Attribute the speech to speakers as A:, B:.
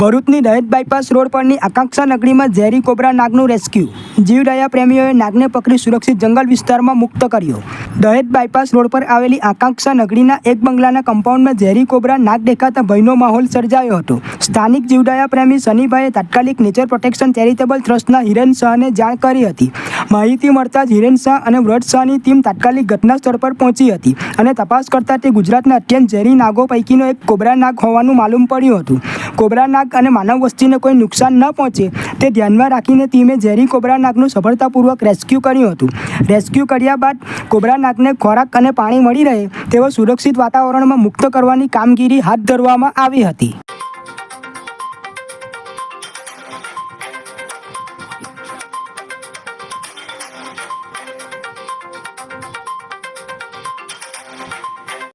A: ભરૂચની દહેજ bypass road પરની આકાંક્ષા નગરીમાં ઝેરી કોબરા નાગનું રેસ્ક્યુ. જીવદયા પ્રેમીઓએ નાગને પકડી સુરક્ષિત જંગલ વિસ્તારમાં મુક્ત કર્યો. દહેજ બાયપાસ રોડ પર આવેલી આકાંક્ષા નગરીના એક બંગલાના કમ્પાઉન્ડમાં ઝેરી કોબરા નાગ દેખાતા ભયનો માહોલ સર્જાયો હતો. સ્થાનિક જીવદયા પ્રેમી સનીભાઈએ તાત્કાલિક નેચર પ્રોટેક્શન ચેરિટેબલ ટ્રસ્ટના હિરેન શાહને જાણ કરી હતી. માહિતી મળતા જ શાહ અને વ્રત શાહની ટીમ તાત્કાલિક ઘટના સ્થળ પર પહોંચી હતી અને તપાસ કરતા તે ગુજરાતના અત્યંત ઝેરી નાગો પૈકીનો એક કોબરા નાગ હોવાનું માલુમ પડ્યું હતું. કોબરા નાગ અને માનવ વસ્તીને કોઈ નુકસાન ન પહોંચે તે ધ્યાનમાં રાખીને ટીમે ઝેરી કોબરા નાગનું સફળતાપૂર્વક રેસ્ક્યુ કર્યું હતું. રેસ્ક્યુ કર્યા બાદ કોબરા નાગને ખોરાક અને પાણી મળી રહે તેવો સુરક્ષિત વાતાવરણમાં મુક્ત કરવાની કામગીરી હાથ ધરવામાં આવી હતી.